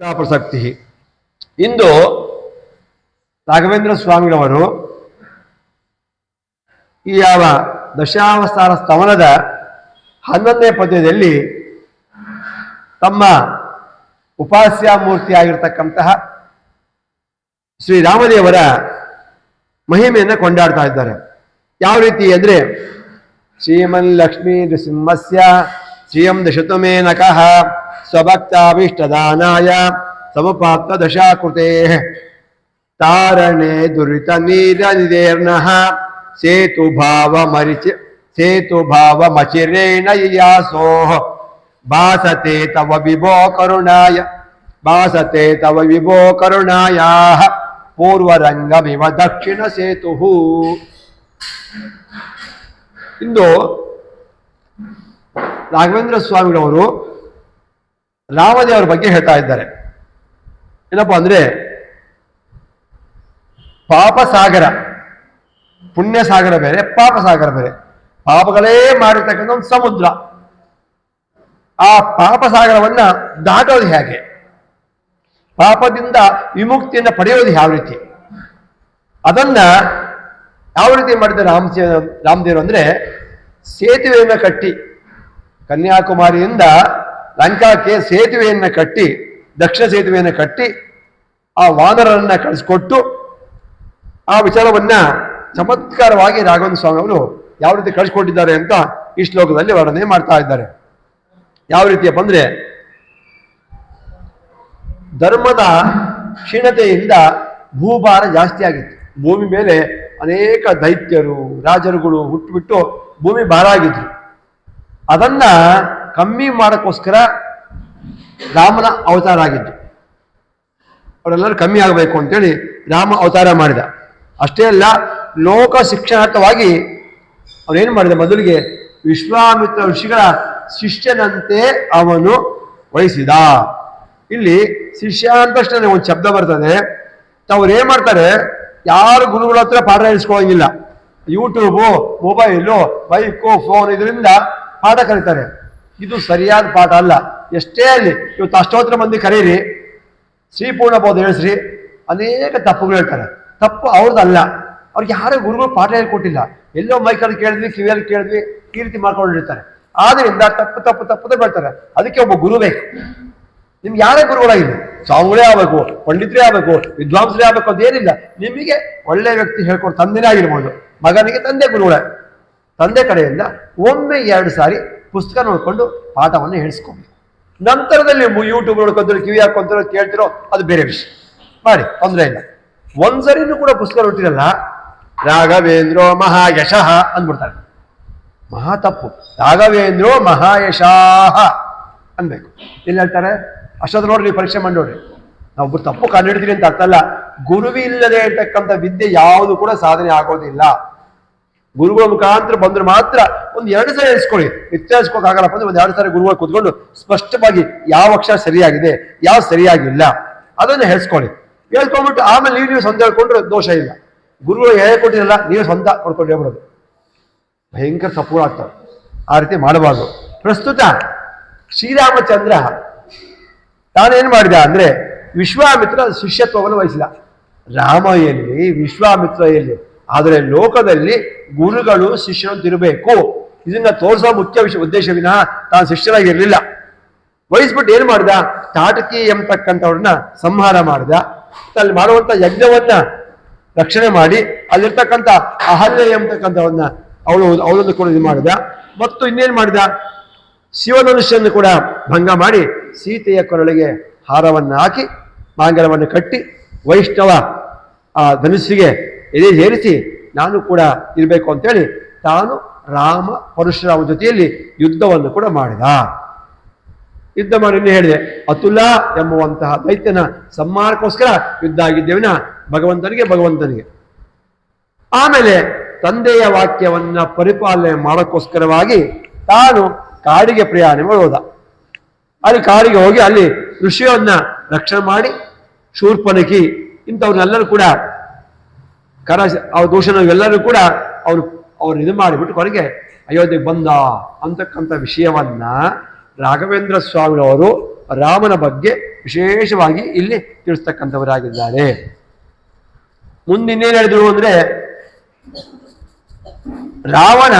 ಪ್ರಸಕ್ತಿ ಇಂದು ರಾಘವೇಂದ್ರ ಸ್ವಾಮಿಗಳವರು ಈ ಯಾವ ದಶಾವತಾರ ಸ್ತವನದ ಹನ್ನೊಂದನೇ ಪದ್ಯದಲ್ಲಿ ತಮ್ಮ ಉಪಾಸ್ಯ ಮೂರ್ತಿಯಾಗಿರ್ತಕ್ಕಂತಹ ಶ್ರೀರಾಮದೇವರ ಮಹಿಮೆಯನ್ನು ಕೊಂಡಾಡ್ತಾ ಇದ್ದಾರೆ. ಯಾವ ರೀತಿ ಅಂದ್ರೆ ಶ್ರೀಮನ್ ಲಕ್ಷ್ಮೀ ನೃಸಿಂಹಸ್ಯ श्रियं दशतमे नकः। स्वभक्ताभिष्टदानाय समुपाप्तदशा कृतेः तारणे दुरीत नीर निदेर्ण सेतु भाव सेतु भाव सेतुभावमचिरेण यासो भासते तव विभो करुणाय भासते तव विभो करुणायाः। पूर्वरङ्गमिव दक्षिणसेतुः। ಇಂದು ರಾಘವೇಂದ್ರ ಸ್ವಾಮಿಗಳವರು ರಾಮದೇವರ ಬಗ್ಗೆ ಹೇಳ್ತಾ ಇದ್ದಾರೆ. ಏನಪ್ಪ ಅಂದ್ರೆ ಪಾಪ ಸಾಗರ, ಪುಣ್ಯ ಸಾಗರ ಬೇರೆ, ಪಾಪ ಸಾಗರ ಬೇರೆ. ಪಾಪಗಳೇ ಮಾಡಿರ್ತಕ್ಕಂಥ ಒಂದು ಸಮುದ್ರ. ಆ ಪಾಪ ಸಾಗರವನ್ನ ದಾಟೋದು ಹೇಗೆ? ಪಾಪದಿಂದ ವಿಮುಕ್ತಿಯನ್ನು ಪಡೆಯೋದು ಯಾವ ರೀತಿ? ಅದನ್ನ ಯಾವ ರೀತಿ ಮಾಡಿದ ರಾಮ ರಾಮದೇವರು ಅಂದ್ರೆ ಸೇತುವೆಯನ್ನು ಕಟ್ಟಿ ಕನ್ಯಾಕುಮಾರಿಯಿಂದ ಲಂಕಾಕ್ಕೆ ಸೇತುವೆಯನ್ನು ಕಟ್ಟಿ, ದಕ್ಷಿಣ ಸೇತುವೆಯನ್ನು ಕಟ್ಟಿ, ಆ ವಾನರನ್ನ ಕಳಿಸ್ಕೊಟ್ಟು, ಆ ವಿಚಾರವನ್ನ ಚಮತ್ಕಾರವಾಗಿ ರಾಘವೇಂದ್ರ ಸ್ವಾಮಿ ಅವರು ಯಾವ ರೀತಿ ಕಳಿಸ್ಕೊಟ್ಟಿದ್ದಾರೆ ಅಂತ ಈ ಶ್ಲೋಕದಲ್ಲಿ ವರ್ಣನೆ ಮಾಡ್ತಾ ಇದ್ದಾರೆ. ಯಾವ ರೀತಿಯ ಅಂದ್ರೆ ಧರ್ಮದ ಕ್ಷೀಣತೆಯಿಂದ ಭೂಭಾರ ಜಾಸ್ತಿ ಆಗಿತ್ತು. ಭೂಮಿ ಮೇಲೆ ಅನೇಕ ದೈತ್ಯರು, ರಾಜರುಗಳು ಹುಟ್ಟುಬಿಟ್ಟು ಭೂಮಿ ಭಾರ ಆಗಿದ್ರು. ಅದನ್ನ ಕಮ್ಮಿ ಮಾಡೋಕ್ಕೋಸ್ಕರ ರಾಮನ ಅವತಾರ ಆಗಿದ್ದು. ಅವರೆಲ್ಲರೂ ಕಮ್ಮಿ ಆಗಬೇಕು ಅಂತೇಳಿ ರಾಮ ಅವತಾರ ಮಾಡಿದ. ಅಷ್ಟೇ ಅಲ್ಲ, ಲೋಕ ಶಿಕ್ಷಣಾರ್ಥವಾಗಿ ಅವನೇನು ಮಾಡಿದ ಮೊದಲಿಗೆ, ವಿಶ್ವಾಮಿತ್ರ ಋಷಿಗಳ ಶಿಷ್ಯನಂತೆ ಅವನು ವಹಿಸಿದ. ಇಲ್ಲಿ ಶಿಷ್ಯ ಅಂದ ಒಂದು ಶಬ್ದ ಬರ್ತದೆ. ಏನ್ ಮಾಡ್ತಾರೆ, ಯಾರು ಗುರುಗಳ ಹತ್ರ ಪಾಠ ಇಳಿಸ್ಕೊಳ್ಳೋಂಗಿಲ್ಲ ಯೂಟ್ಯೂಬು ಮೊಬೈಲು ಬೈಕು ಫೋನ್ ಇದರಿಂದ ಪಾಠ ಕರೀತಾರೆ ಇದು ಸರಿಯಾದ ಪಾಠ ಅಲ್ಲ. ಎಷ್ಟೇ ಅಲ್ಲಿ ಇವತ್ತು ಅಷ್ಟೋತ್ರ ಮಂದಿ ಕರೀರಿ ಶ್ರೀಪೂರ್ಣ ಬೋಧ ಹೇಳಿಸ್ರಿ, ಅನೇಕ ತಪ್ಪುಗಳು ಹೇಳ್ತಾರೆ. ತಪ್ಪು ಅವ್ರದ್ದಲ್ಲ. ಅವ್ರಿಗೆ ಯಾರೇ ಗುರುಗಳು ಪಾಠ ಹೇಳ್ಕೊಟ್ಟಿಲ್ಲ. ಎಲ್ಲೋ ಮೈಕಲ್ಲಿ ಕೇಳಿದ್ವಿ, ಕಿವಿಯಲ್ಲಿ ಕೇಳಿದ್ವಿ ಕೀರ್ತಿ ರೀತಿ ಮಾಡ್ಕೊಂಡಿರ್ತಾರೆ ಆದ್ರಿಂದ ತಪ್ಪು ತಪ್ಪು ತಪ್ಪದೇ ಬರ್ತಾರೆ ಅದಕ್ಕೆ ಒಬ್ಬ ಗುರು ಬೇಕು. ನಿಮ್ಗೆ ಯಾರೇ ಗುರುಗಳಾಗಿಲ್ಲ ಸ್ವಾಮಿಗಳೇ ಆಗಬೇಕು, ಪಂಡಿತರೇ ಆಗಬೇಕು, ವಿದ್ವಾಂಸರೇ ಆಗಬೇಕು ಅದೇನಿಲ್ಲ ನಿಮಗೆ ಒಳ್ಳೆ ವ್ಯಕ್ತಿ ಹೇಳ್ಕೊಂಡು ತಂದೆನೇ ಆಗಿರ್ಬೋದು. ಮಗನಿಗೆ ತಂದೆ ಗುರುಗಳೇ. ತಂದೆ ಕಡೆಯಿಂದ ಒಮ್ಮೆ ಎರಡು ಸಾರಿ ಪುಸ್ತಕ ನೋಡಿಕೊಂಡು ಪಾಠವನ್ನು ಹೇಳಿಸ್ಕೊಬೇಕು. ನಂತರದಲ್ಲಿ ಯೂಟ್ಯೂಬ್ ನೋಡ್ಕೊಂತಿರೋ, ಕಿವಿ ಹಾಕೊಂತಿರೋ ಕೇಳ್ತಿರೋ ಅದು ಬೇರೆ ವಿಷಯ. ಮಾಡಿ, ತೊಂದರೆ ಇಲ್ಲ. ಒಂದ್ಸರಿನೂ ಕೂಡ ಪುಸ್ತಕ ನೋಡ್ತಿರಲ್ಲ, ರಾಘವೇಂದ್ರೋ ಮಹಾಯಶಃ ಅಂದ್ಬಿಡ್ತಾರೆ. ಮಹಾ ತಪ್ಪು. ರಾಘವೇಂದ್ರೋ ಮಹಾಯಶಾಹ ಅನ್ಬೇಕು ಇಲ್ಲಿ ಹೇಳ್ತಾರೆ? ಅಷ್ಟೊತ್ತು ನೋಡ್ರಿ, ಪರೀಕ್ಷೆ ಮಾಡಿ ನೋಡ್ರಿ ನಾವು ತಪ್ಪು ಕಂಡುಹಿಡ್ತೀವಿ ಅಂತ ಅರ್ಥ ಅಲ್ಲ ಗುರುವಿ ಇಲ್ಲದೆ ಇರ್ತಕ್ಕಂಥ ವಿದ್ಯೆ ಯಾವುದು ಕೂಡ ಸಾಧನೆ ಆಗೋದಿಲ್ಲ. ಗುರುಗಳ ಮುಖಾಂತರ ಬಂದ್ರೆ ಮಾತ್ರ ಒಂದು ಎರಡು ಸಾರಿ ಎಣಿಸ್ಕೊಳ್ಳಿ ಆಗಲ್ಲಪ್ಪ ಅಂದ್ರೆ ಒಂದು ಎರಡು ಸಾರಿ ಗುರುಗಳು ಕೂತ್ಕೊಂಡು ಸ್ಪಷ್ಟವಾಗಿ ಯಾವ ಅಕ್ಷರ ಸರಿಯಾಗಿದೆ, ಯಾವ ಸರಿಯಾಗಿಲ್ಲ ಅದನ್ನ ಹೇಳ್ಸ್ಕೊಳ್ಳಿ. ಹೇಳ್ಕೊಂಡ್ಬಿಟ್ಟು ಆಮೇಲೆ ನೀವು ನೀವು ಸ್ವಂತ ಹೇಳ್ಕೊಂಡ್ರೆ ದೋಷ ಇಲ್ಲ. ಗುರುಗಳು ಹೇಳ್ಕೊಟ್ಟಿರಲ್ಲ ನೀವು ಸ್ವಂತ ನೋಡ್ಕೊಂಡು ಹೇಳ್ಬಿಡೋದು. ಭಯಂಕರ ತಪ್ಪುಗಳಾಗ್ತವೆ ಆ ರೀತಿ ಮಾಡಬಾರ್ದು. ಪ್ರಸ್ತುತ ಶ್ರೀರಾಮಚಂದ್ರ ತಾನೇನ್ ಮಾಡಿದ ಅಂದ್ರೆ ವಿಶ್ವಾಮಿತ್ರ ಶಿಷ್ಯತ್ವವನ್ನು ವಹಿಸಿದ. ರಾಮ ಎಲ್ಲಿ, ವಿಶ್ವಾಮಿತ್ರ ಎಲ್ಲಿ? ಆದರೆ ಲೋಕದಲ್ಲಿ ಗುರುಗಳು ಶಿಷ್ಯರಂತಿರಬೇಕು ಇದನ್ನ ತೋರಿಸೋ ಮುಖ್ಯ ವಿಷಯ ಉದ್ದೇಶ ವಿನಃ ತಾನು ಶಿಷ್ಯರಾಗಿರಲಿಲ್ಲ. ವಹಿಸ್ಬಿಟ್ಟು ಏನ್ ಮಾಡ್ದ? ತಾಟಕಿ ಎಂಬತಕ್ಕಂಥವ್ರನ್ನ ಸಂಹಾರ ಮಾಡ್ದ. ಅಲ್ಲಿ ಮಾಡುವಂತ ಯಜ್ಞವನ್ನ ರಕ್ಷಣೆ ಮಾಡಿ, ಅಲ್ಲಿರ್ತಕ್ಕಂಥ ಅಹಲ್ಯ ಎಂಬತಕ್ಕಂಥವ್ರನ್ನ ಅವಳು ಅವಳನ್ನು ಕೂಡ ಇದು ಮಾಡಿದ. ಮತ್ತು ಇನ್ನೇನ್ ಮಾಡಿದ? ಶಿವಧನುಷ್ಯನ್ನು ಕೂಡ ಭಂಗ ಮಾಡಿ ಸೀತೆಯ ಕೊರಳಿಗೆ ಹಾರವನ್ನು ಹಾಕಿ ಮಾಂಗಲವನ್ನು ಕಟ್ಟಿ ವೈಷ್ಣವ, ಆ, ಧನುಸ್ಸಿಗೆ ಎದೆ ಸೇರಿಸಿ ನಾನು ಕೂಡ ಇರಬೇಕು ಅಂತೇಳಿ ತಾನು ರಾಮ ಪರಶುರಾಮ ಜೊತೆಯಲ್ಲಿ ಯುದ್ಧವನ್ನು ಕೂಡ ಮಾಡಿದ. ಯುದ್ಧ ಮಾಡಿ ಹೇಳಿದೆ ಅತುಲ ಎಂಬುವಂತಹ ದೈತ್ಯನ ಸಂಹಾರಕ್ಕೋಸ್ಕರ ಯುದ್ಧ ಆಗಿದ್ದೇವಿನ ಭಗವಂತನಿಗೆ ಭಗವಂತನಿಗೆ. ಆಮೇಲೆ ತಂದೆಯ ವಾಕ್ಯವನ್ನ ಪರಿಪಾಲನೆ ಮಾಡೋಕ್ಕೋಸ್ಕರವಾಗಿ ತಾನು ಕಾಡಿಗೆ ಪ್ರಯಾಣ ಮಾಡೋದ. ಅಲ್ಲಿ ಕಾಡಿಗೆ ಹೋಗಿ ಅಲ್ಲಿ ಋಷಿಯನ್ನ ರಕ್ಷಣೆ ಮಾಡಿ ಶೂರ್ಪನಕಿ ಇಂಥವ್ರನ್ನೆಲ್ಲರೂ ಕೂಡ ಕರ ಅವ್ರ ದೋಷನ ಎಲ್ಲರೂ ಕೂಡ ಅವರು, ಅವ್ರು ಇದು ಮಾಡಿಬಿಟ್ಟು ಕೊನೆಗೆ ಅಯೋಧ್ಯೆಗೆ ಬಂದ ಅಂತಕ್ಕಂಥ ವಿಷಯವನ್ನ ರಾಘವೇಂದ್ರ ಸ್ವಾಮಿಯವರು ರಾಮನ ಬಗ್ಗೆ ವಿಶೇಷವಾಗಿ ಇಲ್ಲಿ ತಿಳಿಸ್ತಕ್ಕಂಥವರಾಗಿದ್ದಾರೆ. ಮುಂದಿನ್ನೇನು ಹೇಳಿದ್ರು ಅಂದ್ರೆ, ರಾವಣ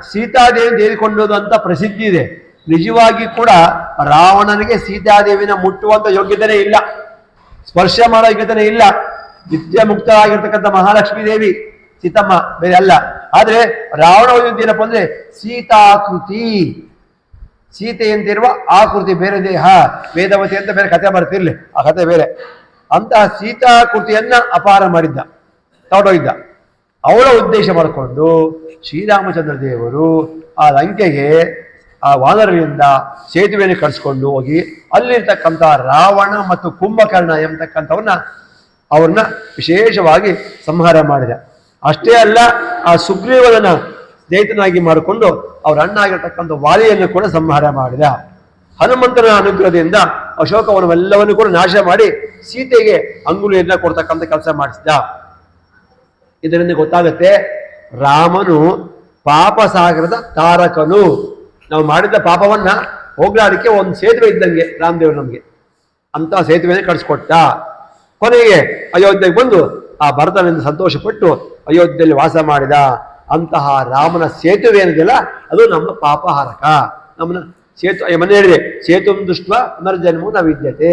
ಸೀತಾದೇವಿ ತೆಗೆದುಕೊಂಡೋದು ಅಂತ ಪ್ರಸಿದ್ಧಿ ಇದೆ. ನಿಜವಾಗಿ ಕೂಡ ರಾವಣನಿಗೆ ಸೀತಾದೇವಿನ ಮುಟ್ಟುವಂತ ಯೋಗ್ಯತೆನೇ ಇಲ್ಲ. ಸ್ಪರ್ಶ ಮಾಡೋ ಯೋಗ್ಯತೆನೇ ಇಲ್ಲ. ನಿತ್ಯ ಮುಕ್ತರಾಗಿರ್ತಕ್ಕಂಥ ಮಹಾಲಕ್ಷ್ಮೀ ದೇವಿ, ಸೀತಮ್ಮ, ಬೇರೆ ಅಲ್ಲ. ಆದ್ರೆ ರಾವಣ ಏನಪ್ಪ ಅಂದ್ರೆ ಸೀತಾಕೃತಿ. ಸೀತೆಯಂತಿರುವ ಆಕೃತಿ, ಬೇರೆ ದೇಹ. ವೇದವತಿ ಅಂತ ಬೇರೆ ಕಥೆ ಬರ್ತಿರ್ಲಿ ಆ ಕಥೆ ಬೇರೆ. ಅಂತಹ ಸೀತಾಕೃತಿಯನ್ನ ಅಪಾರ ಮಾಡಿದ್ದ, ತಗೊಂಡೋಗಿದ್ದ. ಅವಳ ಉದ್ದೇಶ ಮಾಡಿಕೊಂಡು ಶ್ರೀರಾಮಚಂದ್ರ ದೇವರು ಆ ಲಂಕೆಗೆ, ಆ ವಾನರರಿಂದ ಸೇತುವೆಯನ್ನು ಕಳಿಸ್ಕೊಂಡು ಹೋಗಿ ಅಲ್ಲಿರ್ತಕ್ಕಂಥ ರಾವಣ ಮತ್ತು ಕುಂಭಕರ್ಣ ಎಂಬತಕ್ಕಂಥವನ್ನ ಅವ್ರನ್ನ ವಿಶೇಷವಾಗಿ ಸಂಹಾರ ಮಾಡಿದ. ಅಷ್ಟೇ ಅಲ್ಲ, ಆ ಸುಗ್ರೀವನ ಸ್ನೇಹಿತನಾಗಿ ಮಾಡಿಕೊಂಡು ಅವರ ಅಣ್ಣ ಆಗಿರ್ತಕ್ಕಂಥ ವಾಲಿಯನ್ನು ಕೂಡ ಸಂಹಾರ ಮಾಡಿದ. ಹನುಮಂತನ ಅನುಗ್ರಹದಿಂದ ಅಶೋಕವನವೆಲ್ಲವನ್ನು ಕೂಡ ನಾಶ ಮಾಡಿ ಸೀತೆಗೆ ಅಂಗುಲಿಯನ್ನ ಕೊಡ್ತಕ್ಕಂಥ ಕೆಲಸ ಮಾಡಿಸಿದ. ಇದರಿಂದ ಗೊತ್ತಾಗುತ್ತೆ, ರಾಮನು ಪಾಪ ಸಾಗರದ ತಾರಕನು. ನಾವು ಮಾಡಿದ ಪಾಪವನ್ನ ಹೋಗ್ಲಾಡಿಕೆ ಒಂದು ಸೇತುವೆ ಇದ್ದಂಗೆ ರಾಮದೇವರು ನಮಗೆ. ಅಂತ ಸೇತುವೆನೇ ಕಟ್ಸ್ಕೊಟ್ಟ. ಕೊನೆಗೆ ಅಯೋಧ್ಯೆಗೆ ಬಂದು ಆ ಭರತನಿಂದ ಸಂತೋಷಪಟ್ಟು ಅಯೋಧ್ಯೆಯಲ್ಲಿ ವಾಸ ಮಾಡಿದ ಅಂತಹ ರಾಮನ ಸೇತುವೆ ಏನಿದೆಯಲ್ಲ, ಅದು ನಮ್ಮ ಪಾಪಹಾರಕ. ನಮ್ಮನ್ನ ಸೇತು ಮನೆ ಹೇಳಿದೆ ಸೇತು ದುಷ್ಟ ಪುನರ್ಜನ್ಮವು ನ ವಿದ್ಯತೆ.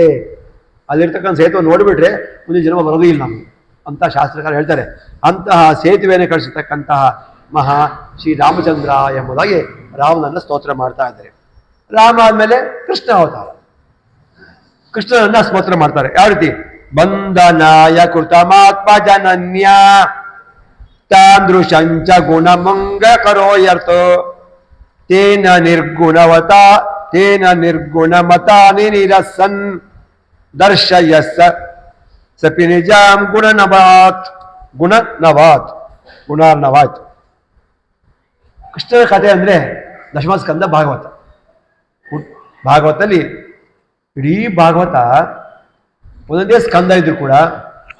ಅಲ್ಲಿರ್ತಕ್ಕಂಥ ಸೇತುವೆ ನೋಡಿಬಿಟ್ರೆ ಮುಂದಿನ ಜನ್ಮ ಬರೋದೇ ಇಲ್ಲ ನಮಗೆ. ಅಂತ ಶಾಸ್ತ್ರಕಾರ ಹೇಳ್ತಾರೆ. ಅಂತಹ ಸೇತುವೆಯನ್ನು ಕಳಿಸತಕ್ಕಂತಹ ಮಹಾ ಶ್ರೀ ರಾಮಚಂದ್ರ ಎಂಬುದಾಗಿ ರಾಮನನ್ನು ಸ್ತೋತ್ರ ಮಾಡ್ತಾ ಇದ್ದಾರೆ. ರಾಮ ಆದಮೇಲೆ ಕೃಷ್ಣ ಅವತಾರ. ಕೃಷ್ಣನನ್ನ ಸ್ತೋತ್ರ ಮಾಡ್ತಾರೆ. ಯಾವ ರೀತಿ? ಬಂಧನಾಯ ಕೃತಮಾತ್ಮ ಜನನ್ಯ. ತಾಂದೃಶಂಚ ಗುಣಮಂಗ ಕರೋಯರ್ಥ ತೇನ ನಿರ್ಗುಣವತ, ತೇನ ನಿರ್ಗುಣಮತಾನಿ ನಿರಸನ್. ದರ್ಶಯಸ್ಸ ಸಪಿ ನಿಜಾಂ ಗುಣನವಾತ್. ಗುಣನವಾತ್. ಗುಣಾರ್ನವಾತ್ ಕೃಷ್ಣನ ಕಥೆ ಅಂದರೆ ದಶಮಸ್ಕಂದ ಭಾಗವತ. ಭಾಗವತಲ್ಲಿ ಇಡೀ ಭಾಗವತ ಒಂದೊಂದೇ ಸ್ಕಂದ ಇದ್ರು ಕೂಡ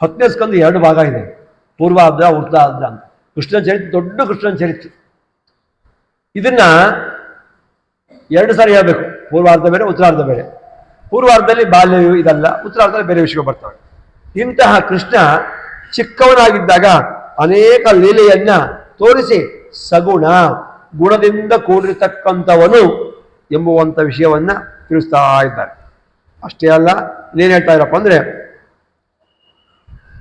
ಹತ್ತನೇ ಸ್ಕಂದ ಎರಡು ಭಾಗ ಇದೆ. ಪೂರ್ವಾರ್ಧ ಉತ್ತರಾರ್ಧ ಅಂತ. ಕೃಷ್ಣನ ಚರಿತ್ರೆ, ದೊಡ್ಡ ಕೃಷ್ಣನ ಚರಿತ್ರೆ. ಇದನ್ನ ಎರಡು ಸಾರಿ ಹೇಳ್ಬೇಕು. ಪೂರ್ವಾರ್ಧ ಬೇರೆ, ಉತ್ತರಾರ್ಧ ಬೇರೆ. ಪೂರ್ವಾರ್ಧದಲ್ಲಿ ಬಾಲ್ಯ ಇದಲ್ಲ, ಉತ್ತರಾರ್ಧದಲ್ಲಿ ಬೇರೆ ವಿಷಯಗಳು ಬರ್ತವೆ. ಇಂತಹ ಕೃಷ್ಣ ಚಿಕ್ಕವನಾಗಿದ್ದಾಗ ಅನೇಕ ಲೀಲೆಯನ್ನ ತೋರಿಸಿ ಸಗುಣ, ಗುಣದಿಂದ ಕೂಡಿರ್ತಕ್ಕಂಥವನು ಎಂಬುವಂಥ ವಿಷಯವನ್ನ ತಿಳಿಸ್ತಾ ಇದ್ದಾರೆ. ಅಷ್ಟೇ ಅಲ್ಲ, ಇನ್ನೇನು ಹೇಳ್ತಾ ಇರಪ್ಪ ಅಂದ್ರೆ,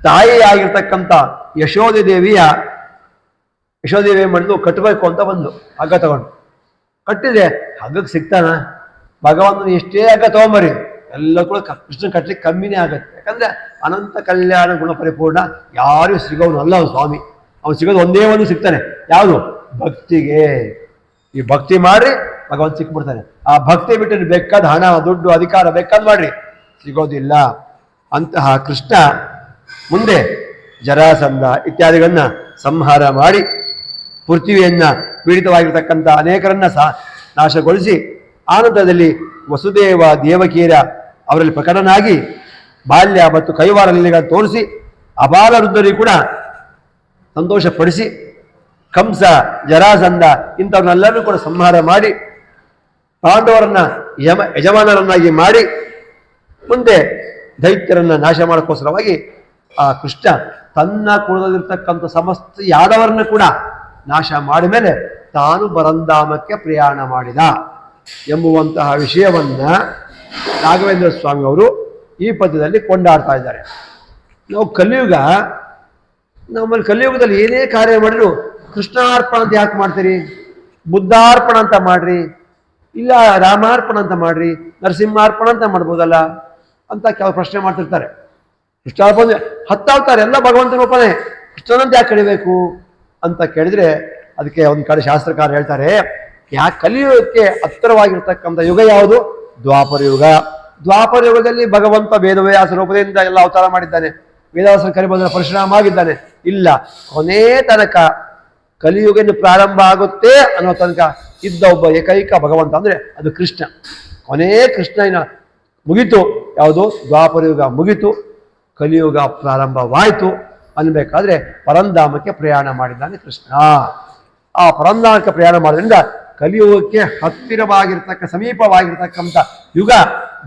ತಾಯಿಯಾಗಿರ್ತಕ್ಕಂಥ ಯಶೋಧಿ ದೇವಿಯ, ಯಶೋಧಿ ದೇವಿ ಮಣ್ಣು ಕಟ್ಟಬೇಕು ಅಂತ ಬಂದು ಹಗ್ಗ ತಗೊಂಡು. ಕಟ್ಟಿದೆ ಹಗ್ಗಕ್ಕೆ ಸಿಗ್ತಾನ? ಭಗವಂತನ ಎಷ್ಟೇ ಹಗ್ಗ ತಗೊಂಬರಿ, ಎಲ್ಲ ಕೂಡ ಕೃಷ್ಣ ಕಟ್ಟಲಿಕ್ಕೆ ಕಮ್ಮಿನೇ ಆಗತ್ತೆ. ಯಾಕಂದ್ರೆ ಅನಂತ ಕಲ್ಯಾಣ ಗುಣ ಪರಿಪೂರ್ಣ ಯಾರಿಗೂ ಸಿಗೋನು ಅಲ್ಲ ಅವನು ಸ್ವಾಮಿ. ಅವನು ಸಿಗೋದು ಒಂದೇ ಒಂದು ಸಿಗ್ತಾನೆ. ಯಾವುದು? ಭಕ್ತಿಗೆ. ಈ ಭಕ್ತಿ ಮಾಡ್ರಿ ಭಗವಂತ ಸಿಕ್ಬಿಡ್ತಾನೆ ಆ ಭಕ್ತಿ ಬಿಟ್ಟು ಬೇಕಾದ ಹಣ, ದುಡ್ಡು, ಅಧಿಕಾರ ಬೇಕಾದ್ ಮಾಡ್ರಿ. ಸಿಗೋದಿಲ್ಲ. ಅಂತಹ ಕೃಷ್ಣ ಮುಂದೆ ಜರಾಸಂಧ ಇತ್ಯಾದಿಗಳನ್ನ ಸಂಹಾರ ಮಾಡಿ ಪೃಥ್ವಿಯನ್ನ ಪೀಡಿತವಾಗಿರ್ತಕ್ಕಂಥ ಅನೇಕರನ್ನ ಸಾ ನಾಶಗೊಳಿಸಿ ಆನಂತರದಲ್ಲಿ ವಸುದೇವ ದೇವಕೀರ ಅವರಲ್ಲಿ ಪ್ರಕಟನಾಗಿ ಬಾಲ್ಯ ಮತ್ತು ಕೈವಾರ ತೋರಿಸಿ ಅಬಾಲ ವೃದ್ಧರಿಗೂ ಕೂಡ ಸಂತೋಷಪಡಿಸಿ ಕಂಸ, ಜರಾಸಂಧ ಇಂಥವ್ರನ್ನೆಲ್ಲರೂ ಕೂಡ ಸಂಹಾರ ಮಾಡಿ ಪಾಂಡವರನ್ನ ಯಮ ಯಜಮಾನರನ್ನಾಗಿ ಮಾಡಿ ಮುಂದೆ ದೈತ್ಯರನ್ನ ನಾಶ ಮಾಡೋಕ್ಕೋಸ್ಕರವಾಗಿ ಆ ಕೃಷ್ಣ ತನ್ನ ಕುಲದಲ್ಲಿರ್ತಕ್ಕಂಥ ಸಮಸ್ತ ಯಾದವರನ್ನ ಕೂಡ ನಾಶ ಮಾಡಿದ ಮೇಲೆ ತಾನು ಬರಂಧಾಮಕ್ಕೆ ಪ್ರಯಾಣ ಮಾಡಿದ ಎಂಬುವಂತಹ ವಿಷಯವನ್ನ ರಾಘವೇಂದ್ರ ಸ್ವಾಮಿ ಅವರು ಈ ಪದ್ಯದಲ್ಲಿ ಕೊಂಡಾಡ್ತಾ ಇದ್ದಾರೆ. ನಾವು ಕಲಿಯುಗ, ನಮ್ಮಲ್ಲಿ ಕಲಿಯುಗದಲ್ಲಿ ಏನೇ ಕಾರ್ಯ ಮಾಡಿದ್ರು ಕೃಷ್ಣಾರ್ಪಣ ಅಂತ ಯಾಕೆ ಮಾಡ್ತೀರಿ? ಬುದ್ಧಾರ್ಪಣ ಅಂತ ಮಾಡ್ರಿ. ಇಲ್ಲ, ರಾಮಾರ್ಪಣ ಅಂತ ಮಾಡ್ರಿ, ನರಸಿಂಹಾರ್ಪಣ ಅಂತ ಮಾಡ್ಬೋದಲ್ಲ ಅಂತ ಕೆಲವು ಪ್ರಶ್ನೆ ಮಾಡ್ತಿರ್ತಾರೆ. ಕೃಷ್ಣಾರ್ಪಣೆ ಹತ್ತಾವ್ತಾರೆ ಎಲ್ಲ ಭಗವಂತನ ರೂಪನೇ, ಕೃಷ್ಣನಂತ ಯಾಕೆ ಕಲಿಬೇಕು ಅಂತ ಕೇಳಿದ್ರೆ, ಅದಕ್ಕೆ ಒಂದು ಕಡೆ ಶಾಸ್ತ್ರಕಾರ ಹೇಳ್ತಾರೆ ಯಾಕೆ ಕಲಿಯೋದಕ್ಕೆ ಹತ್ತಿರವಾಗಿರ್ತಕ್ಕಂಥ ಯುಗ ಯಾವುದು? ದ್ವಾಪರ ಯುಗ. ದ್ವಾಪರ ಯುಗದಲ್ಲಿ ಭಗವಂತ ವೇದವ್ಯಾಸ ರೂಪದಿಂದ ಎಲ್ಲ ಅವತಾರ ಮಾಡಿದ್ದಾನೆ. ವೇದವ್ಯಾಸನ ಕರಿಬೋದ ಪರಿಶ್ರಮ ಆಗಿದ್ದಾನೆ. ಇಲ್ಲ, ಕೊನೆ ತನಕ ಕಲಿಯುಗನ ಪ್ರಾರಂಭ ಆಗುತ್ತೆ ಅನ್ನೋ ತನಕ ಇದ್ದ ಒಬ್ಬ ಏಕೈಕ ಭಗವಂತ ಅಂದ್ರೆ ಅದು ಕೃಷ್ಣ. ಕೊನೇ ಕೃಷ್ಣನ ಮುಗಿತು. ಯಾವುದು? ದ್ವಾಪರಯುಗ ಮುಗಿತು. ಕಲಿಯುಗ ಪ್ರಾರಂಭವಾಯಿತು. ಅನ್ಬೇಕಾದ್ರೆ ಪರಂಧಾಮಕ್ಕೆ ಪ್ರಯಾಣ ಮಾಡಿದ್ದಾನೆ ಕೃಷ್ಣ. ಆ ಪರಂಧಾಮಕ್ಕೆ ಪ್ರಯಾಣ ಮಾಡೋದ್ರಿಂದ ಕಲಿಯುಗಕ್ಕೆ ಹತ್ತಿರವಾಗಿರ್ತಕ್ಕ, ಸಮೀಪವಾಗಿರ್ತಕ್ಕಂಥ ಯುಗ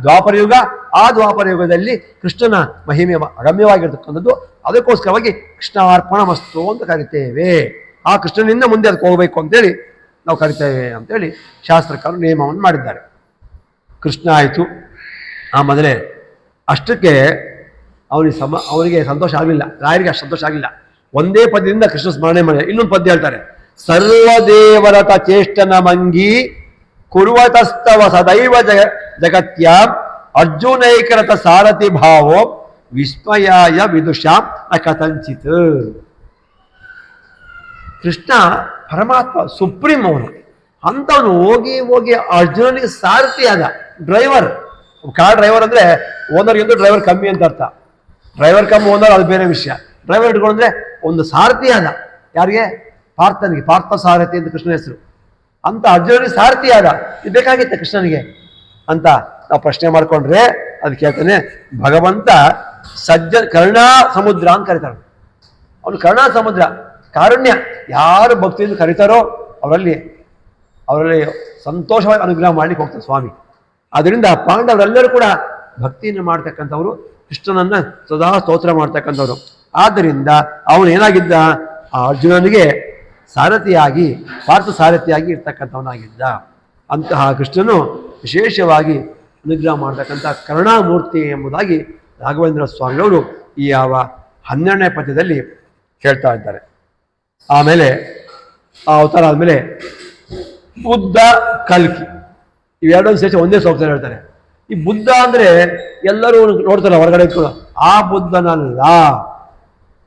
ದ್ವಾಪರ ಯುಗ. ಆ ದ್ವಾಪರ ಯುಗದಲ್ಲಿ ಕೃಷ್ಣನ ಮಹಿಮೆ ಅಗಮ್ಯವಾಗಿರ್ತಕ್ಕಂಥದ್ದು. ಅದಕ್ಕೋಸ್ಕರವಾಗಿ ಕೃಷ್ಣಾರ್ಪಣ ಮಸ್ತು ಅಂತ ಕರಿತೇವೆ. ಆ ಕೃಷ್ಣನಿಂದ ಮುಂದೆ ಅದಕ್ಕೆ ಹೋಗಬೇಕು ಅಂತೇಳಿ ನಾವು ಕರಿತೇವೆ ಅಂತೇಳಿ ಶಾಸ್ತ್ರಕಾರರು ನಿಯಮವನ್ನು ಮಾಡಿದ್ದಾರೆ. ಕೃಷ್ಣ ಆಯಿತು. ಆ ಮೊದಲೇ ಅಷ್ಟಕ್ಕೆ ಅವನಿಗೆ ಸಮ, ಅವನಿಗೆ ಸಂತೋಷ ಆಗಲಿಲ್ಲ. ರಾಯರಿಗೆ ಅಷ್ಟು ಸಂತೋಷ ಆಗಲಿಲ್ಲ. ಒಂದೇ ಪದ್ಯದಿಂದ ಕೃಷ್ಣ ಸ್ಮರಣೆ ಮಾಡಿ, ಇನ್ನೊಂದು ಪದ್ಯ ಹೇಳ್ತಾರೆ. ಸರ್ವದೇವರತ ಚೇಷ್ಟನ ಮಂಗಿ ಕುರುವತಸ್ತವ ಸದೈವ ಜಗ, ಜಗತ್ಯ ಅರ್ಜುನೈಕರತ ಸಾರಥಿ ಭಾವೋ ವಿಸ್ಮಯಾಯ ವಿದುಷಾಂ ನ ಕಥಂಚಿತ್ ಕೃಷ್ಣ ಪರಮಾತ್ಮ ಸುಪ್ರೀಂ ಅವನು. ಅಂಥವನು ಹೋಗಿ ಹೋಗಿ ಅರ್ಜುನನಿಗೆ ಸಾರಥಿ ಆದ ಡ್ರೈವರ್. ಕಾರ್ ಡ್ರೈವರ್ ಅಂದ್ರೆ ಓನರ್ಗಿಂತ ಡ್ರೈವರ್ ಕಮ್ಮಿ ಅಂತ ಅರ್ಥ. ಡ್ರೈವರ್ ಕಮ್ಮಿ, ಓನರ್ ಅದು ಬೇರೆ ವಿಷಯ. ಡ್ರೈವರ್ ಇಟ್ಕೊಂಡ್ರೆ ಒಂದು ಸಾರಥಿ ಆದ ಯಾರಿಗೆ? ಪಾರ್ಥನಿಗೆ. ಪಾರ್ಥ ಸಾರಥಿ ಅಂತ ಕೃಷ್ಣ ಹೆಸರು. ಅಂತ ಅರ್ಜುನನಿಗೆ ಸಾರಥಿ ಆದ ಇದು ಬೇಕಾಗಿತ್ತೆ ಕೃಷ್ಣನಿಗೆ. ಅಂತ ನಾವು ಪ್ರಶ್ನೆ ಮಾಡ್ಕೊಂಡ್ರೆ ಅದು ಕೇಳ್ತಾನೆ, ಭಗವಂತ ಸಜ್ಜ ಕರ್ಣಾ ಸಮುದ್ರ ಅಂತ ಕರೀತಾನೆ. ಅವನು ಕರ್ಣಾ ಸಮುದ್ರ ಕಾರುಣ್ಯ. ಯಾರು ಭಕ್ತಿಯಿಂದ ಕರೀತಾರೋ ಅವರಲ್ಲಿ ಅವರಲ್ಲಿ ಸಂತೋಷವಾಗಿ ಅನುಗ್ರಹ ಮಾಡ್ಲಿಕ್ಕೆ ಹೋಗ್ತಾರೆ ಸ್ವಾಮಿ. ಅದರಿಂದ ಪಾಂಡವರೆಲ್ಲರೂ ಕೂಡ ಭಕ್ತಿಯನ್ನು ಮಾಡ್ತಕ್ಕಂಥವರು, ಕೃಷ್ಣನನ್ನ ಸದಾ ಸ್ತೋತ್ರ ಮಾಡ್ತಕ್ಕಂಥವ್ರು. ಆದ್ದರಿಂದ ಅವನು ಏನಾಗಿದ್ದ? ಆ ಅರ್ಜುನನಿಗೆ ಸಾರಥಿಯಾಗಿ, ಪಾರ್ಥ ಸಾರಥಿಯಾಗಿ ಇರ್ತಕ್ಕಂಥವನಾಗಿದ್ದ. ಅಂತಹ ಕೃಷ್ಣನು ವಿಶೇಷವಾಗಿ ಅನುಗ್ರಹ ಮಾಡ್ತಕ್ಕಂಥ ಕರುಣಾಮೂರ್ತಿ ಎಂಬುದಾಗಿ ರಾಘವೇಂದ್ರ ಸ್ವಾಮಿಯವರು ಈ ಯಾವ ಹನ್ನೆರಡನೇ ಪದ್ಯದಲ್ಲಿ ಹೇಳ್ತಾ ಇದ್ದಾರೆ. ಆಮೇಲೆ ಆ ಅವತಾರ ಆದಮೇಲೆ ಬುದ್ಧ ಕಲ್ಕಿ. ಇವೆರಡೊಂದು ಸೇರಿಸಿ ಒಂದೇ ಸೌಖ್ಯ ಹೇಳ್ತಾರೆ. ಈ ಬುದ್ಧ ಅಂದರೆ ಎಲ್ಲರೂ ನೋಡ್ತಾರೆ ಹೊರಗಡೆ ಕೂಡ ಆ ಬುದ್ಧನಲ್ಲ.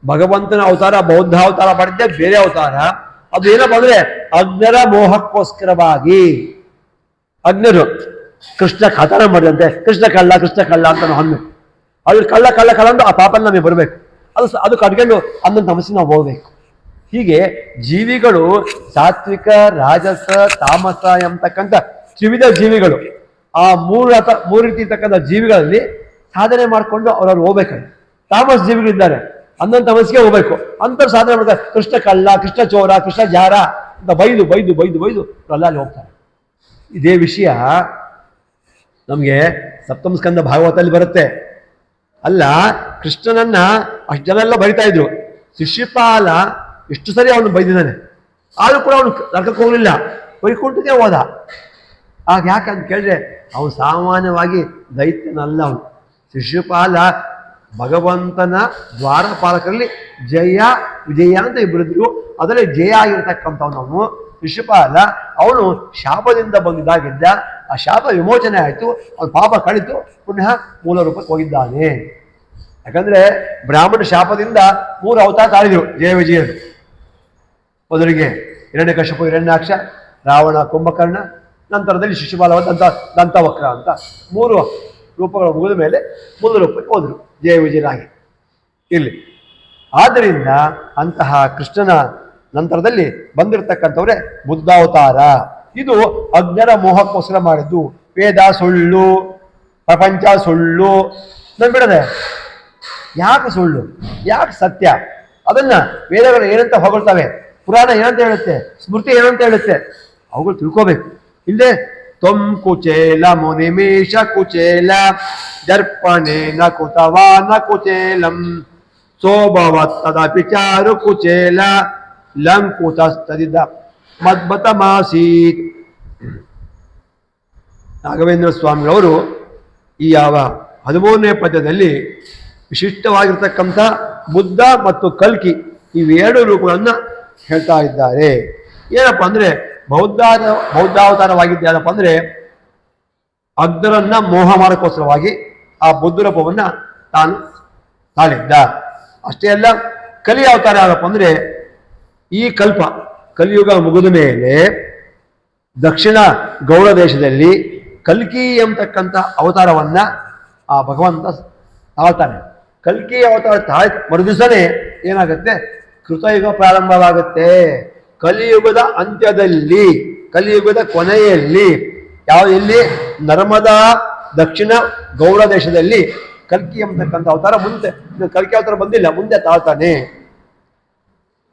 ಭಗವಂತನ ಅವತಾರ, ಬೌದ್ಧ ಅವತಾರ ಮಾಡಿದ್ದೆ ಬೇರೆ ಅವತಾರ. ಅದು ಏನಪ್ಪ ಅಂದರೆ ಅಜ್ಞರ ಮೋಹಕ್ಕೋಸ್ಕರವಾಗಿ. ಅಜ್ಞರು ಕೃಷ್ಣ ಕಥನ ಮಾಡಿದಂತೆ, ಕೃಷ್ಣ ಕಳ್ಳ ಕೃಷ್ಣ ಕಳ್ಳ ಅಂತ ನಾವು ಹಣ್ಣು ಅದ್ರ ಕಳ್ಳ ಕಳ್ಳ ಕಳ್ಳ ಅಂತ ಆ ಪಾಪನ ನಮಗೆ ಬರಬೇಕು. ಅದು ಅದು ಕಟ್ಕೊಂಡು ಅಂದಂತ ತಮಸಿ ನಾವು ಹೋಗ್ಬೇಕು. ಹೀಗೆ ಜೀವಿಗಳು ಸಾತ್ವಿಕ, ರಾಜಸ, ತಾಮಸ ಎಂಬತಕ್ಕಂಥ ತ್ರಿವಿಧ ಜೀವಿಗಳು. ಆ ಮೂರು ಅಥ ಮೂರು ರೀತಿ ಇರ್ತಕ್ಕಂಥ ಜೀವಿಗಳಲ್ಲಿ ಸಾಧನೆ ಮಾಡಿಕೊಂಡು ಅವ್ರವ್ರು ಹೋಗ್ಬೇಕು ತಾಮಸ ಜೀವಿಗಳಿದ್ದಾರೆ ಅಂದಂತ ಮನಸ್ಸಿಗೆ ಹೋಗ್ಬೇಕು. ಅಂತ ಸಾಧನೆ ಮಾಡ್ತಾರೆ. ಕೃಷ್ಣ ಕಳ್ಳ ಕೃಷ್ಣ ಚೋರ, ಕೃಷ್ಣ ಜಾರ ಅಂತ ಬೈದು ಬೈದು ಬೈದು ಬೈದು ಅವರೆಲ್ಲ ಅಲ್ಲಿ ಹೋಗ್ತಾರೆ. ಇದೇ ವಿಷಯ ನಮಗೆ ಸಪ್ತಮ ಸ್ಕಂದ ಭಾಗವತಲ್ಲಿ ಬರುತ್ತೆ. ಅಲ್ಲ, ಕೃಷ್ಣನನ್ನ ಅಷ್ಟು ಜನ ಎಲ್ಲ ಬರಿತಾ ಇದ್ರು. ಶಿಶುಪಾಲ ಎಷ್ಟು ಸರಿ ಅವನು ಬೈದಿದ್ದಾನೆ. ಆದರೂ ಕೂಡ ಅವನು ನರಕಕ್ಕೆ ಹೋಗಲಿಲ್ಲ. ವೈಕುಂಠಕ್ಕೆ ಹೋದ. ಆಗ ಅಂತ ಕೇಳಿದ್ರೆ, ಅವನು ಸಾಮಾನ್ಯವಾಗಿ ದೈತ್ಯನಲ್ಲ ಅವನು. ಶಿಶುಪಾಲ ಭಗವಂತನ ದ್ವಾರಪಾಲಕರಲ್ಲಿ ಜಯ, ವಿಜಯ ಅಂತ ಇಬ್ಬರಿದ್ರು ಅದರಲ್ಲಿ ಜಯ ಆಗಿರ್ತಕ್ಕಂಥವನು ಶಿಶುಪಾಲ ಅವನು ಶಾಪದಿಂದ ಬಂದಿದ್ದಾಗಿದ್ದ ಆ ಶಾಪ ವಿಮೋಚನೆ ಆಯಿತು, ಅವನು ಪಾಪ ಕಳಿತು ಪುನಃ ಮೂಲ ರೂಪಕ್ಕೆ ಹೋಗಿದ್ದಾನೆ. ಯಾಕಂದ್ರೆ ಬ್ರಾಹ್ಮಣ ಶಾಪದಿಂದ ಮೂರು ಅವತಾರ ತಾಳಿದ್ರು ಜಯ ವಿಜಯರು ಮೊದಲಿಗೆ ಹಿರಣ್ಯಕಶಪು ಹಿರಣ್ಯಾಕ್ಷ ರಾವಣ, ಕುಂಭಕರ್ಣ, ನಂತರದಲ್ಲಿ ಶಿಶುಪಾಲ ದಂತ, ದಂತವಕ್ರ ಅಂತ ಮೂರು ರೂಪಗಳು ಮುಗಿದ ಮೇಲೆ ಮೂಲ ರೂಪಕ್ಕೆ ಹೋದರು. ಜಯ ವಿಜಯರಾಗಿ. ಇಲ್ಲಿ ಆದ್ದರಿಂದ ಅಂತಹ ಕೃಷ್ಣನ ನಂತರದಲ್ಲಿ ಬಂದಿರತಕ್ಕಂಥವ್ರೆ ಬುದ್ಧಾವತಾರ. ಇದು ಅಜ್ಞರ ಮೋಹಕ್ಕೋಸ್ಕರ ಮಾಡಿದ್ದು. ವೇದ ಸುಳ್ಳು, ಪ್ರಪಂಚ ಸುಳ್ಳು. ನಂಬಿಡದೆ ಯಾಕೆ ಸುಳ್ಳು? ಯಾಕೆ ಸತ್ಯ? ಅದನ್ನು ವೇದಗಳು ಏನಂತ ಹೊಗಳ್ತವೆ? ಪುರಾಣ ಏನಂತ ಹೇಳುತ್ತೆ? ಸ್ಮೃತಿ ಏನಂತ ಹೇಳುತ್ತೆ? ಅವುಗಳು ತಿಳ್ಕೋಬೇಕು. ಇಲ್ಲದೆ ತ್ವಂ ಕುಚೇಲ ಮುನಿಮೇಶ ಕುಚೇಲ ದರ್ಪಣೇನ ಕುತವಾ ನ ಕುಚೇಲಂ, ಸೋಭವತ್ತದ ಪಿಚಾರು ಕುಚೇಲ ಲಂಕುತಸ್ತದಿದ ನಾಗವೇಂದ್ರ ರಾಘವೇಂದ್ರ ಸ್ವಾಮಿಗಳವರು ಈ ಯಾವ ಹದಿಮೂರನೇ ಪದ್ಯದಲ್ಲಿ ವಿಶಿಷ್ಟವಾಗಿರ್ತಕ್ಕಂಥ ಬುದ್ಧ ಮತ್ತು ಕಲ್ಕಿ ಇವೆರಡು ರೂಪಗಳನ್ನ ಹೇಳ್ತಾ ಇದ್ದಾರೆ. ಏನಪ್ಪ ಅಂದ್ರೆ ಬೌದ್ಧ ಬೌದ್ಧಾವತಾರವಾಗಿದ್ದೇನಪ್ಪ ಅಂದ್ರೆ ಅಗ್ಧರನ್ನ ಮೋಹ ಮಾಡೋಕ್ಕೋಸ್ಕರವಾಗಿ ಆ ಬುದ್ಧ ರೂಪವನ್ನ ತಾನು ತಾಳಿದ್ದ. ಅಷ್ಟೇ ಅಲ್ಲ, ಕಲಿ ಅವತಾರ ಯಾರಪ್ಪ ಅಂದ್ರೆ ಈ ಕಲ್ಪ, ಕಲಿಯುಗ ಮುಗಿದ ಮೇಲೆ ದಕ್ಷಿಣ ಗೌಡ ದೇಶದಲ್ಲಿ ಕಲ್ಕಿ ಎಂಬತಕ್ಕಂಥ ಅವತಾರವನ್ನ ಆ ಭಗವಂತ ತಾಳ್ತಾನೆ. ಕಲ್ಕಿ ಅವತಾರ ತಾಳ್ ಮರುದಿವಸನೇ ಏನಾಗುತ್ತೆ? ಕೃತಯುಗ ಪ್ರಾರಂಭವಾಗುತ್ತೆ. ಕಲಿಯುಗದ ಅಂತ್ಯದಲ್ಲಿ, ಕಲಿಯುಗದ ಕೊನೆಯಲ್ಲಿ, ಯಾವ ಇಲ್ಲಿ? ನರ್ಮದಾ ದಕ್ಷಿಣ ಗೌಡ ದೇಶದಲ್ಲಿ ಕಲ್ಕಿ ಎಂಬತಕ್ಕಂಥ ಅವತಾರ ಮುಂದೆ ಕಲ್ಕಿ ಅವತಾರ ಬಂದಿಲ್ಲ, ಮುಂದೆ ತಾಳ್ತಾನೆ.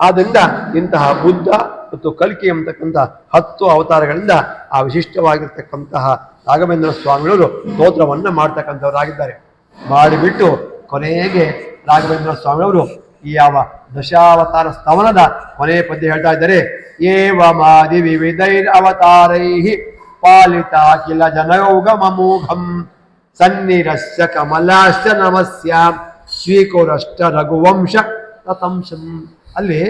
ಆದ್ದರಿಂದ ಇಂತಹ ಬುದ್ಧ ಮತ್ತು ಕಲ್ಕಿ ಎಂಬತಕ್ಕಂಥ ಹತ್ತು ಅವತಾರಗಳಿಂದ ಆ ವಿಶಿಷ್ಟವಾಗಿರ್ತಕ್ಕಂತಹ ರಾಘವೇಂದ್ರ ಸ್ವಾಮಿಗಳು ಸ್ತೋತ್ರವನ್ನು ಮಾಡ್ತಕ್ಕಂಥವರಾಗಿದ್ದಾರೆ. ಮಾಡಿಬಿಟ್ಟು ಕೊನೆಗೆ ರಾಘವೇಂದ್ರ ಸ್ವಾಮಿಯವರು ಈ ಯಾವ ದಶಾವತಾರ ಸ್ತವನದ ಕೊನೆ ಪದ್ಯ ಹೇಳ್ತಾ ಇದ್ದಾರೆ, ಏವ ಮಾದಿ ವಿವಿಧೈರ್ ಅವತಾರೈಹಿ ಪಾಲಿತ ಕಿಲ ಜನೌಗಮಮೂಘಂ ಸನ್ನಿರಸ್ಯ ಕಮಲಾಶ್ಚ ನಮಸ್ಯ ಸ್ವೀಕುರಷ್ಟ ರಘುವಂಶ ತತಂಶಂ ಅಲ್ಲಿ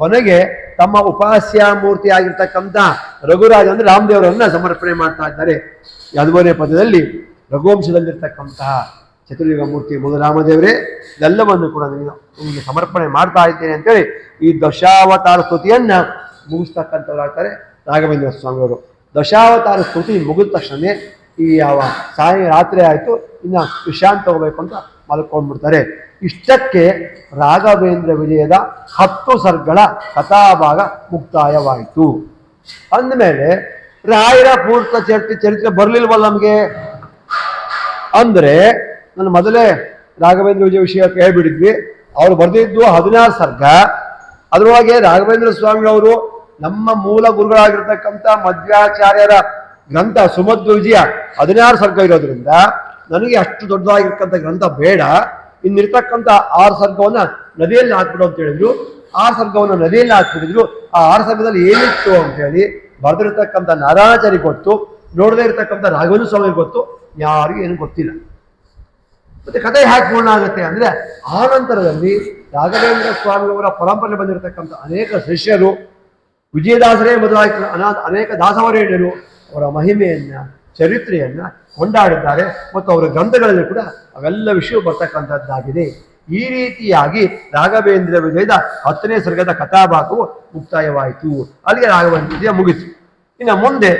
ಕೊನೆಗೆ ತಮ್ಮ ಉಪಾಸ್ಯ ಮೂರ್ತಿ ಆಗಿರ್ತಕ್ಕಂಥ ರಘುರಾಜ ಅಂದ್ರೆ ರಾಮದೇವರನ್ನ ಸಮರ್ಪಣೆ ಮಾಡ್ತಾ ಇದ್ದಾರೆ. ಹದಿಮೂರನೇ ಪದದಲ್ಲಿ ರಘುವಂಶದಲ್ಲಿರ್ತಕ್ಕಂತಹ ಚತುರ್ಯುಗ ಮೂರ್ತಿ ರಾಮದೇವರೇ ಎಲ್ಲವನ್ನು ಕೂಡ ನೀನು ನಿಮಗೆ ಸಮರ್ಪಣೆ ಮಾಡ್ತಾ ಇದ್ದೇನೆ ಅಂತೇಳಿ ಈ ದಶಾವತಾರ ಸ್ತುತಿಯನ್ನ ಮುಗಿಸ್ತಕ್ಕಂಥವ್ರಾಗ್ತಾರೆ ರಾಘವೇಂದ್ರ ಸ್ವಾಮಿಯವರು. ದಶಾವತಾರ ಸ್ತುತಿ ಮುಗಿದ ತಕ್ಷಣ ಈ ಯಾವ ಸಾಯ ರಾತ್ರಿ ಆಯಿತು, ಇನ್ನು ವಿಶ್ರಾಂತಿ ತಗೋಬೇಕು ಅಂತ ಮಲ್ಕೊಂಡ್ಬಿಡ್ತಾರೆ. ಇಷ್ಟಕ್ಕೆ ರಾಘವೇಂದ್ರ ವಿಜಯದ ಹತ್ತು ಸರ್ಗಳ ಕಥಾಭಾಗ ಮುಕ್ತಾಯವಾಯಿತು. ಅಂದಮೇಲೆ ರಾಯರ ಪೂರ್ತ ಚರಿತ್ರೆ ಚರಿತ್ರೆ ಬರಲಿಲ್ವಲ್ಲ ನಮಗೆ? ಅಂದ್ರೆ ನಾನು ಮೊದಲೇ ರಾಘವೇಂದ್ರ ವಿಜಯ ವಿಷಯ ಕೇಳಿಬಿಟ್ಟಿದ್ವಿ ಅವರು ಬರೆದಿದ್ದು ಹದಿನಾರು ಸರ್ಗ. ಅದರೊಳಗೆ ರಾಘವೇಂದ್ರ ಸ್ವಾಮಿ ಅವರು ನಮ್ಮ ಮೂಲ ಗುರುಗಳಾಗಿರ್ತಕ್ಕಂಥ ಮಧ್ವಾಚಾರ್ಯರ ಗ್ರಂಥ ಸುಮಧ್ವ ವಿಜಯ ಹದಿನಾರು ಸರ್ಗ ಇರೋದ್ರಿಂದ ನನಗೆ ಅಷ್ಟು ದೊಡ್ಡದಾಗಿರ್ತಕ್ಕಂಥ ಗ್ರಂಥ ಬೇಡ. ಇನ್ನಿರ್ತಕ್ಕಂಥ ಆರು ಸರ್ಗವನ್ನ ನದಿಯಲ್ಲಿ ಹಾಕ್ಬಿಡು ಅಂತ ಹೇಳಿದ್ರು. ಆರು ಸರ್ಗವನ್ನು ನದಿಯಲ್ಲಿ ಹಾಕ್ಬಿಟ್ಟಿದ್ರು. ಆ ಆರು ಸರ್ಗದಲ್ಲಿ ಏನಿತ್ತು ಅಂತ ಹೇಳಿ ಬರೆದಿರ್ತಕ್ಕಂಥ ನಾರಾಯಣಾಚಾರಿ ಗೊತ್ತು, ನೋಡದೇ ಇರತಕ್ಕಂಥ ರಾಘವೇಂದ್ರ ಸ್ವಾಮಿ ಗೊತ್ತು. ಯಾರಿಗೂ ಏನು ಗೊತ್ತಿಲ್ಲ. ಮತ್ತೆ ಕಥೆ ಹ್ಯಾಕ್ ಪೂರ್ಣ ಆಗುತ್ತೆ ಅಂದ್ರೆ ಆ ನಂತರದಲ್ಲಿ ರಾಘವೇಂದ್ರ ಸ್ವಾಮಿಯವರ ಪರಂಪರೆ ಬಂದಿರತಕ್ಕಂಥ ಅನೇಕ ಶಿಷ್ಯರು, ವಿಜಯದಾಸರೇ ಮೊದಲಾಯಿತು, ಅನಾಥ ಅನೇಕ ದಾಸವರೇಣ್ಯರು ಅವರ ಮಹಿಮೆಯನ್ನ, ಚರಿತ್ರೆಯನ್ನ ಕೊಂಡಾಡಿದ್ದಾರೆ ಮತ್ತು ಅವರ ಗ್ರಂಥಗಳಲ್ಲಿ ಕೂಡ ಅವೆಲ್ಲ ವಿಷಯ ಬರ್ತಕ್ಕಂಥದ್ದಾಗಿದೆ. ಈ ರೀತಿಯಾಗಿ ರಾಘವೇಂದ್ರ ವಿಜಯದ ಹತ್ತನೇ ಸರ್ಗದ ಕಥಾಭಾಗವು ಮುಕ್ತಾಯವಾಯಿತು. ಅಲ್ಲಿಗೆ ರಾಘವೇಂದ್ರ ವಿಜಯ ಮುಗಿತು ಇನ್ನು ಮುಂದೆ